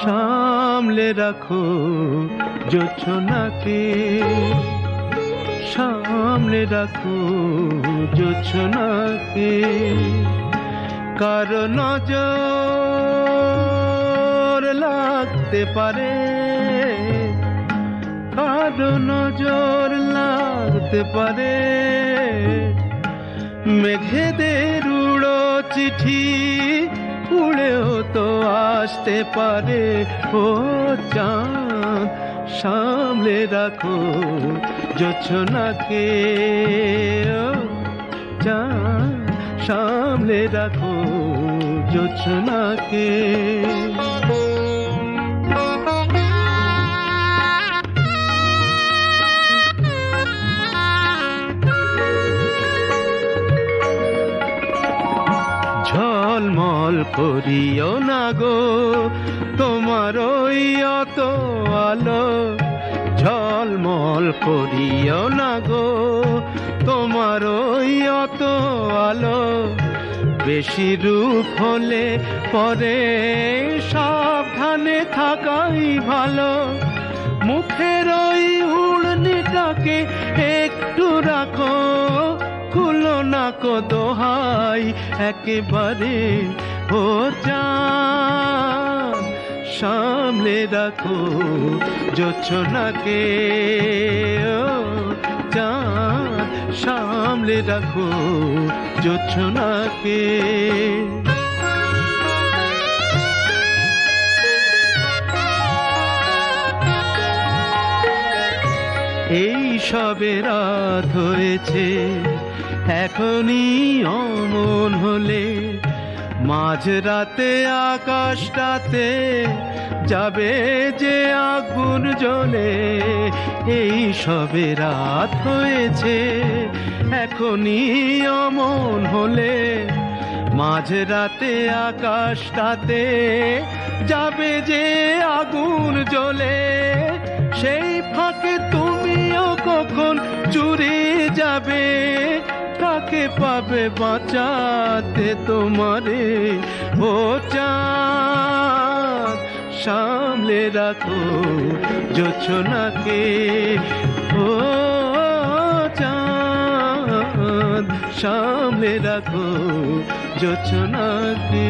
সামলে রাখো জোছনাকে। সামলে রাখো জোছনাকে। কারও নজর লাগতে পারে কারও নজর লাগতে পারে। মেঘেদের উড়ো চিঠি উড়েও তো আসতে পারে। ও চাঁদ, সামলে রাখো জোছনাকে ও চাঁদ, সামলে রাখো জোছনাকে ঝলমল করিও না গো, তোমার ওই অত আলো ঝলমল করিও না গো, তোমার ওই অত আলো বেশি রূপ হলে পরে সাবধানে থাকাই ভালো। মুখের ওই উড়নিটাকে দোহাই একেবারে, ও চাঁদ, সামলে রাখো জোছনাকে ও চাঁদ, সামলে রাখো জোছনাকে এই সবে রাত হয়েছে। এখনই অমন হলে মাঝ রাতে আকাশটাতে যাবে যে আগুন জ্বলে। এই সবে রাত হয়েছে, এখনই অমন হলে মাঝ রাতে আকাশটাতে যাবে যে আগুন জ্বলে। সেই ফাঁকে তুমিও কাকে পাবে বাঁচাতে তোমারে। ও চাঁদ সামলে রাখো জোছনাকে ও চাঁদ সামলে রাখো জোছনাকে